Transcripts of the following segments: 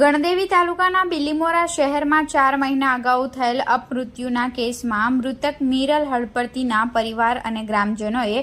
ગણદેવી તાલુકાના બિલીમોરા શહેરમાં ચાર મહિના અગાઉ થયેલ અપમૃત્યુના કેસમાં મૃતક મીરલ હળપતિના પરિવાર અને ગ્રામજનોએ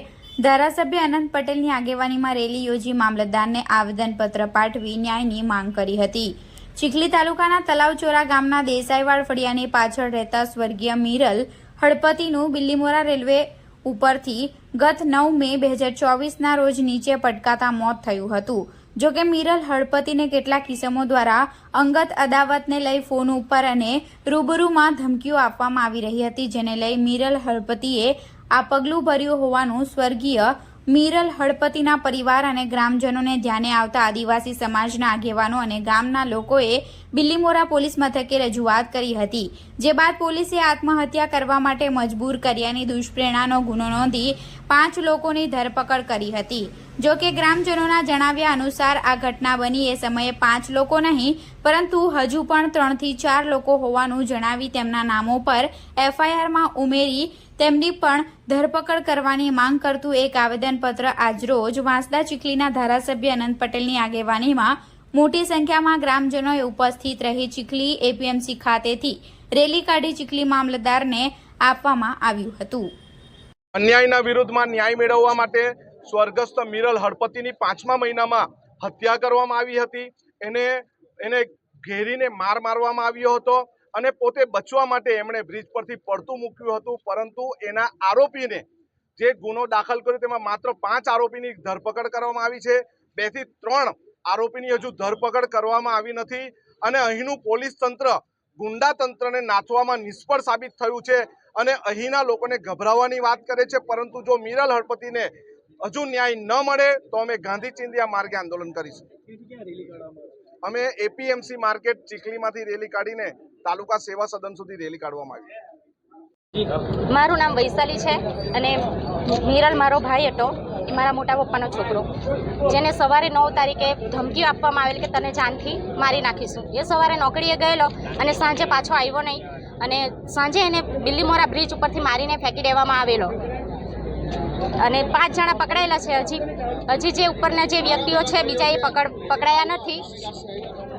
ધારાસભ્ય અનંત પટેલની આગેવાનીમાં રેલી યોજી મામલતદારને આવેદનપત્ર પાઠવી ન્યાયની માંગ કરી હતી. ચીખલી તાલુકાના તલાવચોરા ગામના દેસાઈવાડ ફળિયાની પાછળ રહેતા સ્વર્ગીય મીરલ હળપતિનું બિલ્લીમોરા રેલવે ઉપરથી ગત નવ મે બે હજાર ચોવીસના રોજ નીચે પટકાતા મોત થયું હતું. જો કે મિરલ હળપતિને કેટલાક કિસમો દ્વારા અંગત અદાવતને લઈ ફોન ઉપર અને રૂબરૂમાં ધમકીઓ આપવામાં આવી રહી હતી, જેને લઈ મિરલ હળપતિએ આ પગલું ભર્યું હોવાનું સ્વર્ગીય મીરલ હળપતિના પરિવાર અને ગ્રામજનોને ધ્યાને આવતા આદિવાસી સમાજના આગેવાનો અને ગામના લોકોએ બિલ્લીમોરા પોલીસ મથકે રજૂઆત કરી હતી, જે બાદ પોલીસે આત્મહત્યા કરવા માટે મજબૂર કર્યાની દુષ્પ્રેરણાનો ગુનો નોંધી પાંચ લોકોની ધરપકડ કરી હતી. જો કે ગ્રામજનોના જણાવ્યા અનુસાર આ ઘટના બની એ સમયે પાંચ લોકો નહીં, પરંતુ હજુ પણ ત્રણથી ચાર લોકો હોવાનું જણાવી તેમના નામો પર એફઆઈઆરમાં ઉમેરી તેમની પણ ધરપકડ કરવાની માંગ કરતું એક આવેદનપત્ર આજરોજ વાંસદા ચીખલીના ધારાસભ્ય અનંત પટેલની આગેવાનીમાં મોટી સંખ્યામાં ગ્રામજનોએ ઉપસ્થિત રહી ચીખલી એપીએમસી ખાતેથી રેલી કાઢી ચીખલી મામલતદારને આપવામાં આવ્યું હતું. અન્યાયના વિરુદ્ધમાં ન્યાય મેળવવા માટે સ્વર્ગસ્થ મિરલ હળપતિની પાંચમા મહિનામાં હત્યા કરવામાં આવી હતી. એને એને ઘેરીને માર મારવામાં આવ્યો હતો અને પોતે બચવા માટે એમણે બ્રિજ પરથી પડતું મૂક્યું હતું. પરંતુ એના આરોપીને જે ગુનો દાખલ કર્યો તેમાં માત્ર પાંચ આરોપીની ધરપકડ કરવામાં આવી છે. બેથી ત્રણ આરોપીની હજુ ધરપકડ કરવામાં આવી નથી અને અહીંનું પોલીસ તંત્ર ગુંડા તંત્રને નાથવામાં નિષ્ફળ સાબિત થયું છે અને અહીંના લોકોને ગભરાવાની વાત કરે છે. પરંતુ જો મિરલ હળપતિને હજુ ન્યાય ન મળે તો અમે ગાંધી ચિંદિયા માર્ગે આંદોલન કરીશું. અમે એપીએમસી માર્કેટ ચીખલીમાંથી રેલી કાઢીને તાલુકા સેવા સદન સુધી રેલી કાઢવામાં આવી. મારું નામ વૈશાલી છે અને મીરલ મારો ભાઈ હતો, એ મારા મોટા પપ્પાનો છોકરો. જેને સવારે નવ તારીખે ધમકી આપવામાં આવેલી કે તને જાનથી મારી નાખીશું. એ સવારે નોકરીએ ગયેલો અને સાંજે પાછો આવ્યો નહીં અને સાંજે એને બિલ્લીમોરા બ્રિજ ઉપરથી મારીને ફેંકી દેવામાં આવેલો. અને પાંચ જણા પકડાયેલા છે હજી. હજી જે ઉપરના જે વ્યક્તિઓ છે બીજા એ પકડ પકડાયા નથી.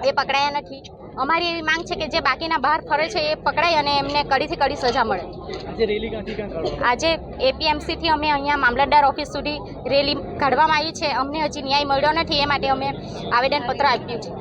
એ પકડાયા નથી. અમારી એવી માંગ છે કે જે બાકીના બહાર ફરે છે એ પકડાય અને એમને કડીથી કડી સજા મળે. આજે એપીએમસીથી અમે અહીંયા મામલતદાર ઓફિસ સુધી રેલી કાઢવામાં આવી છે. અમને હજી ન્યાય મળ્યો નથી એ માટે અમે આવેદનપત્ર આપ્યું છે.